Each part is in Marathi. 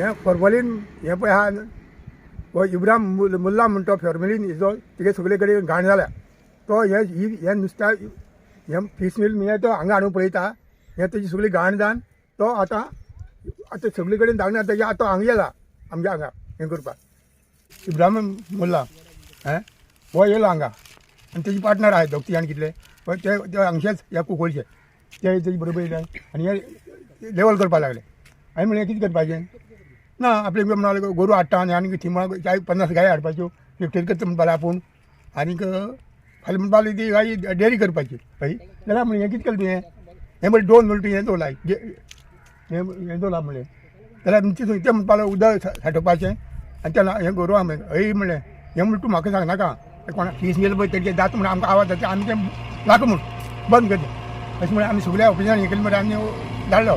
हे परवलीन हे पळय आहा हो इब्राम मुल्ला म्हणतो फॉर्मेलीन हिजो तिगे सगळे कडेन घाण जाल्या तो हे ही- हे नुस्त्या हे फीस मिल म्हणजे तो हांगा हाडून पळयता हे तेजी सगळी घाण जावन तो आतां आतां सगळे कडेन धांगना तेजे आतां हांगा येला आमच्या हांगा हें करपाक इब्राम मुल्ला हे हो येयलो हांगा आनी तेजी पार्टनर आहा दोग तियान कितले। ते ते हांगचेच ह्या कुंकळचे ते तेजे बरोबर येयले आनी हे लेवल करपाक लागले हांवें म्हणलें कितें करपाचें ना आपले म्हणाले गोरू हाडटा आनी आनीक थिमा चाळीस पन्नास गाय हाडपाच्यो फिफ्टीन करता म्हणपाले आपूण. आनीक फाल्यां म्हणपाली ती गाय डेरी करपाची. हय जाल्यार म्हणलें हें कितें केलें तुवें हें म्हणलें दोन म्हणटा हें दवरलाय हें हें दवरला म्हणलें जाल्यार आमचे थंय तें म्हणपालें उदक सा- साठोवपाचें आनी तें हें गोरू म्हणलें हय म्हणलें हें म्हणलें तूं म्हाका सांगनाका कोणाक कोणा फीस गेले पळय तेजे जाता म्हणून आमकां आवाज जाता आमी तें नाका म्हूण. बंद कर अशें म्हणलें आमी सगळ्या ऑफिसान हें केलें मरे आमी धाडलो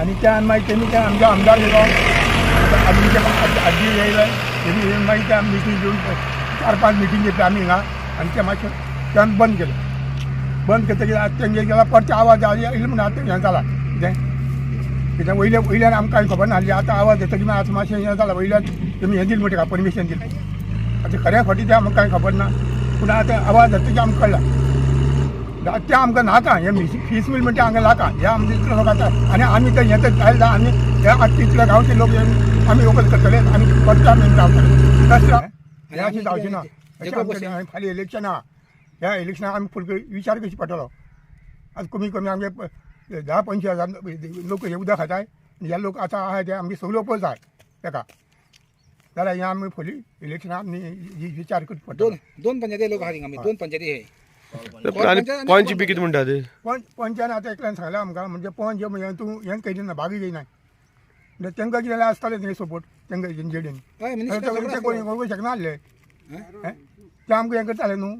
आणि त्या मागीर तेमी त्या आमच्या आमदार येयलो आमी आजी येयले तेमी येवन मागीर त्या मिटींग घेवन चार पांच मिटींग घेतली आमी हिंगा आनी ते मातशें त्यान बंद केलें. बंद केतकीर आतां तेंगे गेला परते आवाज येयलो म्हणून आतां हें जाला कितें कित्याक वयल्या वयल्यान आमकां कांय खबर नासली आतां आवाज येतकीर आतां मातशें हें जाला वयल्यान तेमी हें दिलें म्हणटा परमिशन दिलें. आतां खऱ्या फाटी तें आमकां कांय खबर ना पूण आतां आवाज येतकीर आमकां कळ्ळा ते आमकां नाका. हे फीस मिल म्हणजे हांगा नाका. हे आमचे इतले लोक आसा. आनी आमी ते हे आयला आमी हे तितले गांवचे लोक आमी वगत करतले. आनी परत आमी रावतले तशें हें अशें जावचें ना. अशें आमचे फाल्यां इलेक्शन आहा ह्या इलेक्शनाक आमी फुल विचार करची पडटलो आतां कमी कमी आमगे धा पंचवीस हजार लोक हे उदक खाताय. हे लोक आतां आहाय ते आमगे सगळे ओपोज आहाय ताका जाल्यार हें आमी फुली इलेक्शनाक आमी विचार करची पडटलो दोन पंचायती लोक आहा दोन पंचायती हे. आनी पंच बी कितें म्हणटा ते? पण पंचान आतां एकल्यान सांगलां आमकां. म्हणजे पंच हे म्हणजे तूं हें करीत ना भागी घेयना म्हणजे तांकां कितें जाल्यार आसतालें तें सपोर्ट तांकां जेडीन ते कोणी? हें? ते आमकां हें करताले न्हू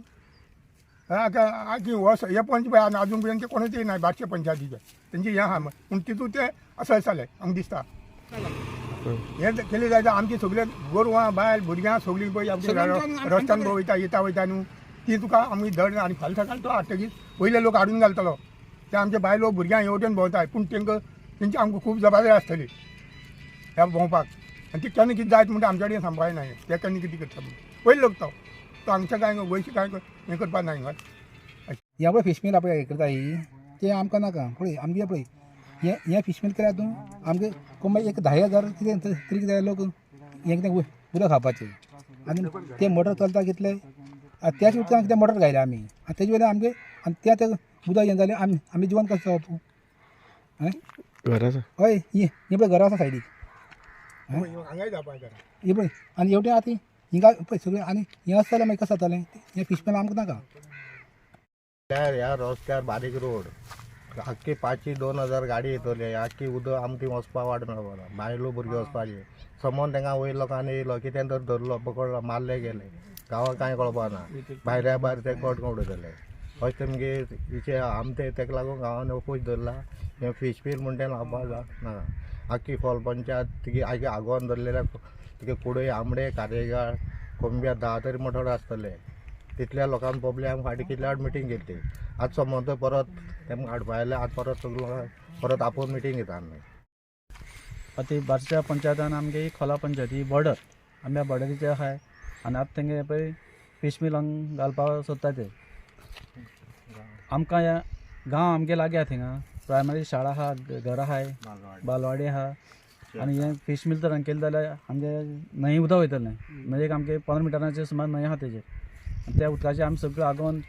आतां आतां हो हे पंच पळय आनी अजून पर्यंत ते कोणाचें ना बारशे पंचायतीचे. तेंचे हें आहा पूण तितून ते असं आसताले आमकां दिसता. हें केलें जायत आमची सगळे गोरवां बायल भुरग्यां सगळीं पळय आमच्या रस्त्यान वयता येता वयता न्हू ती तुका आमी धड आनी फाल्यां सकाळ तो हाडटकीर पयले लोक हाडून घालतलो. ते आमचे बायलो भुरग्यां हेवटेन भोंवताय. पूण तांकां तेंची आमकां खूब जबाबदारी आसतली. ह्या भोंवपाक. आनी ती केन्ना कितें जायत म्हणटा आमच्या कडेन सांबाळ ना ते केन्ना कितें करता म्हणून पयले लोक तो. तो हांगच्या कांय गोंयचे कांय हें करपाक ना हिंगा ह्या पळय फिश मिल आपण हे करता ही. ते आमकां नाका. पळय आमगे पळय. हे हे फिश मिल केल्यार तूं आमगे कोण एक धा हजार कितें तरी कितें लोक हें कितें उदक खावपाचें. आनी ते मोटर चलता कितले? आतां त्याच उदकान कितें मोटर घायला आमी आनी तेजे वयल्यान आमगे आनी त्या ते उदक हें जालें आमी आमी जिवन कशें जावप हय घरा आसा हय ही? ही पळय घरा आसा सायडीक हे पळय आनी हेवटेन आतां हिंगा पळय सगळें आनी हें आसतालें मागीर कशें जातालें हें फिश मिल आमकां नाका. त्या ह्या रस्त्यार बारीक रोड. आख्खी पांचशी दोन हजार गाडी येतले. आख्खी उदक आमची वचपा वाडना बरो बायलो भुरगे वचपाचे समोन तांकां वयर लोकांनी येयलो कितें तर धरलो पकडलो मारले गेले. गांवांत कांय कळपा ना भायल्या भायर ते कट कवडे जाले अशें तेमगे हिचे आमचे तेका लागून गांवांत अपोज धरला. हें फीश फील म्हण तें लावपा ना. आख्खी खोल पंचायत तिगे आगे आगोवन धरलेल्या तिगे कुडय आंबडे कारेगाळ कोंब्या धा तरी मोठोडे आसतले. तितल्या लोकांक प्रॉब्लेम फाटी कितल्या फावट मिटींग घेतली? आज समोर परत तेमकां हाडपा आयले आज परत सगळो परत आपोवन मिटींग घेता आमी. ती बारच्या पंचायतान आमगे खोला पंचायत बॉर्डर. आमच्या बॉर्डरीचे आहाय आनी आतां तेंगे पळय फीश मिल हांग घालपाक सोदता ते आमकां गांव आमगे लागीं आहा थिंगा प्रायमरी शाळा आहा घर आहाय बालवाडी। आहा आनी हें फीश मिल तर हांगा केलें जाल्यार आमगे न्हंय उदक वयतलें न्हंयेक आमगे पंदरा मिटराचेर सुमार न्हंय आहा तेजेर आनी त्या उदकाचे आमी सगळें आगोवन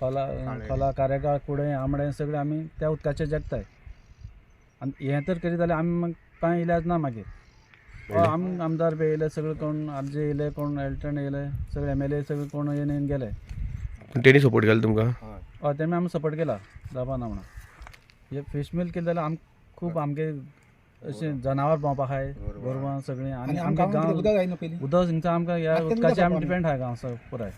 खोला खोला कारेगाळ कुडे आमडे सगळें आमी त्या उदकाचे जगताय आनी हें तर करीत जाल्यार आमी कांय इलाज ना मागीर आम आमदार बी येयले सगळे कोण आरजे येयले कोण एल्टन येयले सगळे एम एल ए सगळे कोण येवन येवन गेले. तेणी सपोर्ट केलो तुमकां? हय. तेमी आमी सपोर्ट केला जावपा ना म्हणून हे फीश मिल केले जाल्यार आम खूब आमगे अशें जनावर भोंवपा आहाय गोरवां सगळीं. आनी आमकां गांव उदक हिंगचा आमकां ह्या आतां तें उदकाचेर उदक आमी. डिपेंड आहाय गांव पुराय.